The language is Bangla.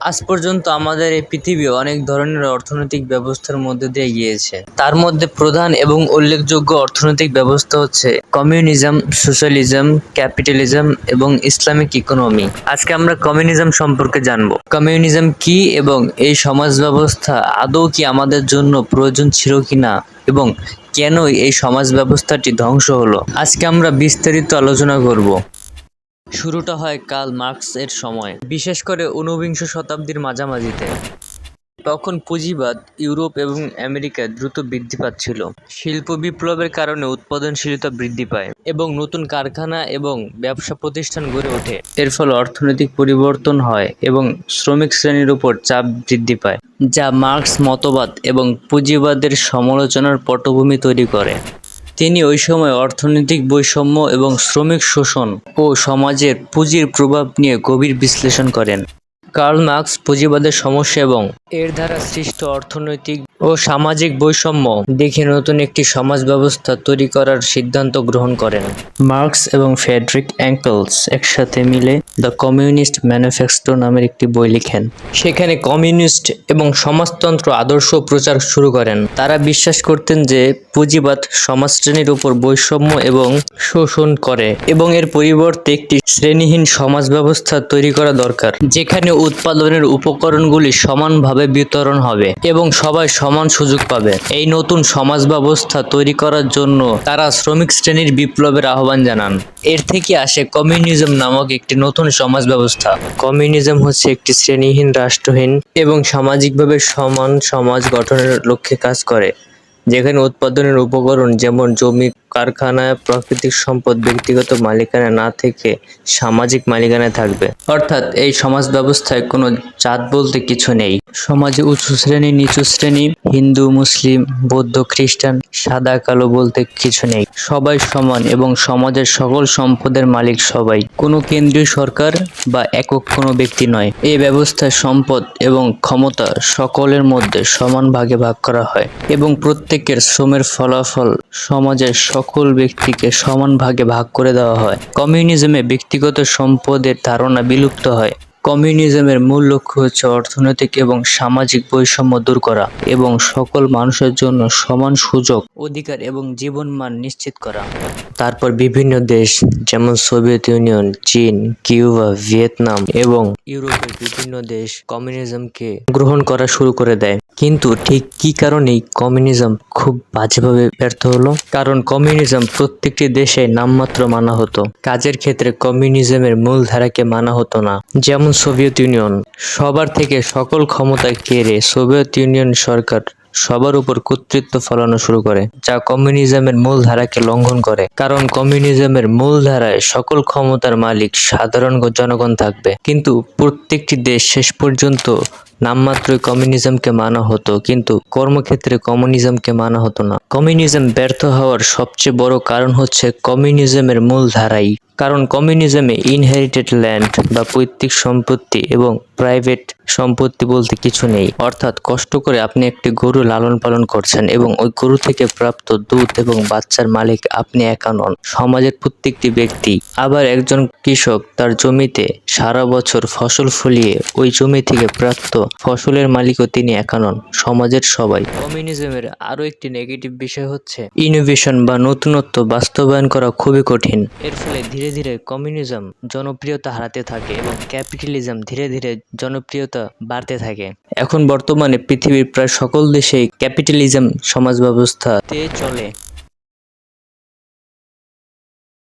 আজ পর্যন্ত আমাদের এই পৃথিবী অনেক ধরনের অর্থনৈতিক ব্যবস্থার মধ্যে দিয়ে গিয়েছে। তার মধ্যে প্রধান এবং উল্লেখযোগ্য অর্থনৈতিক ব্যবস্থা হচ্ছে কমিউনিজম, সোশ্যালিজম, ক্যাপিটালিজম এবং ইসলামিক ইকোনমি। আজকে আমরা কমিউনিজম সম্পর্কে জানব। কমিউনিজম কি এবং এই সমাজ ব্যবস্থা আদৌ কি আমাদের জন্য প্রয়োজন ছিল কিনা এবং কেন এই সমাজ ব্যবস্থাটি ধ্বংস হলো? আজকে আমরা বিস্তারিত আলোচনা করব। শুরুটা হয় কার্ল মার্কস এর সময়, বিশেষ করে ঊনবিংশ শতাব্দীর মাঝামাঝিতে। তখন পুঁজিবাদ ইউরোপ এবং আমেরিকায় দ্রুত বৃদ্ধি পাচ্ছিল। শিল্প বিপ্লবের কারণে উৎপাদনশীলতা বৃদ্ধি পায় এবং নতুন কারখানা এবং ব্যবসা প্রতিষ্ঠান গড়ে ওঠে। এর ফলে অর্থনৈতিক পরিবর্তন হয় এবং শ্রমিক শ্রেণির উপর চাপ বৃদ্ধি পায়, যা মার্কস মতবাদ এবং পুঁজিবাদের সমালোচনার পটভূমি তৈরি করে। তিনি ওই সময় অর্থনৈতিক বৈষম্য এবং শ্রমিক শোষণ ও সমাজের পুঁজির প্রভাব নিয়ে গভীর বিশ্লেষণ করেন। কার্ল মার্কস পুঁজিবাদের সমস্যা এবং এর দ্বারা সৃষ্ট অর্থনৈতিক ও সামাজিক বৈষম্য দেখে নতুন একটি সমাজ ব্যবস্থা তৈরি করার সিদ্ধান্ত গ্রহণ করেন। মার্কস এবং ফেডরিক অ্যাঙ্কলস একসাথে মিলে দ্য কমিউনিস্ট ম্যানিফেস্টো নামের একটি বই লিখেন। সেখানে কমিউনিস্ট এবং সমাজতন্ত্র আদর্শ প্রচার শুরু করেন। তারা বিশ্বাস করতেন যে পুঁজিবাদ সমাজশ্রেণীর উপর বৈষম্য এবং শোষণ করে এবং এর পরিবর্তে একটি শ্রেণীহীন সমাজ ব্যবস্থা তৈরি করা দরকার, যেখানে উৎপাদনের উপকরণগুলি সমানভাবে বিতরণ হবে এবং সবাই সমান সুযোগ পাবে। এই নতুন সমাজ ব্যবস্থা তৈরি করার জন্য তারা শ্রমিক শ্রেণির বিপ্লবের আহ্বান জানান। এর থেকে আসে কমিউনিজম নামক একটি নতুন সমাজ ব্যবস্থা। কমিউনিজম হচ্ছে একটি শ্রেণীহীন রাষ্ট্রহীন এবং সামাজিকভাবে সমান সমাজ গঠনের লক্ষ্যে কাজ করে, যেখানে উৎপাদনের উপকরণ যেমন জমি কারখানা প্রাকৃতিক সম্পদ ব্যক্তিগত মালিকানা না থেকে সামাজিক মালিকানায় থাকবে। অর্থাৎ এই সমাজ ব্যবস্থায় কোনো জাত বলতে কিছু নেই। সমাজে উঁচু শ্রেণি, নিচু শ্রেণি, হিন্দু, মুসলিম, বৌদ্ধ, খ্রিস্টান, সাদা, কালো বলতে কিছু নেই। সবাই সমান এবং সমাজের সকল সম্পদের মালিক সবাই। কোনো কেন্দ্রীয় সরকার বা একক কোনো ব্যক্তি নয়। এই ব্যবস্থায় সম্পদ এবং ক্ষমতা সকলের মধ্যে সমান ভাগে ভাগ করা হয় এবং প্রত্যেকের শ্রমের ফলাফল সমাজের সকল ব্যক্তিকে সমান ভাগে ভাগ করে দেওয়া হয়। কমিউনিজমে ব্যক্তিগত সম্পদের ধারণা বিলুপ্ত হয়। কমিউনিজমের মূল লক্ষ্য হচ্ছে অর্থনৈতিক এবং সামাজিক বৈষম্য দূর করা এবং সকল মানুষের জন্য সমান সুযোগ, অধিকার এবং জীবনমান নিশ্চিত করা। তারপর বিভিন্ন দেশ, যেমন সোভিয়েত ইউনিয়ন, চীন, কিউবা, ভিয়েতনাম এবং ইউরোপের বিভিন্ন দেশ কমিউনিজমকে গ্রহণ করা শুরু করে দেয়। কিন্তু ঠিক কি কারণেই কমিউনিজম খুব বাজেভাবে ব্যর্থ হলো? কারণ কমিউনিজম প্রত্যেকটি দেশে নামমাত্র মানা হতো। কাজের ক্ষেত্রে কমিউনিজমের মূল ধারাকে মানা হতো না। যেমন সোভিয়েত ইউনিয়ন সবার থেকে সকল ক্ষমতা কেড়ে সোভিয়েত ইউনিয়ন সরকার সবার উপর কর্তৃত্ব ফলানো শুরু করে, যা কমিউনিজমের মূল ধারাকে লঙ্ঘন করে। কারণ কমিউনিজমের মূল ধারায় সকল ক্ষমতার মালিক সাধারণ জনগণ থাকবে। কিন্তু প্রত্যেকটি দেশ শেষ পর্যন্ত নামমাত্রই কমিউনিজমকে মানা হতো, কিন্তু কর্মক্ষেত্রে কমিউনিজমকে মানা হতো না। কমিউনিজম ব্যর্থ হওয়ার সবচেয়ে বড় কারণ হচ্ছে কমিউনিজমের মূল ধারাই কারণ কমিউনিজমে ইনহেরিটেড ল্যান্ড বা পৈতৃক সম্পত্তি এবং প্রাইভেট সম্পত্তি বলতে কিছু নেই। অর্থাৎ কষ্ট করে আপনি একটি গরু লালন পালন করছেন এবং ওই গরু থেকে প্রাপ্ত দুধ এবং বাচ্চার মালিক আপনি একা নন। সমাজের প্রত্যেকটি ব্যক্তি, আবার একজন কৃষক, তার জমিতে সারা বছর ফসল ফলিয়ে ওই জমি থেকে প্রাপ্ত ফসলের মালিকও তিনি একা নন, সমাজের সবাই। কমিউনিজমের আরও একটি নেগেটিভ বিষয় হচ্ছে ইনোভেশন বা নতুনত্ব বাস্তবায়ন করা খুবই কঠিন। এর ফলে ধীরে ধীরে কমিউনিজম জনপ্রিয়তা হারাতে থাকে এবং ক্যাপিটালিজম ধীরে ধীরে জনপ্রিয়তা বাড়তে থাকে। এখন বর্তমানে পৃথিবীর প্রায় সকল দেশেই ক্যাপিটালিজম সমাজ ব্যবস্থাতে চলে।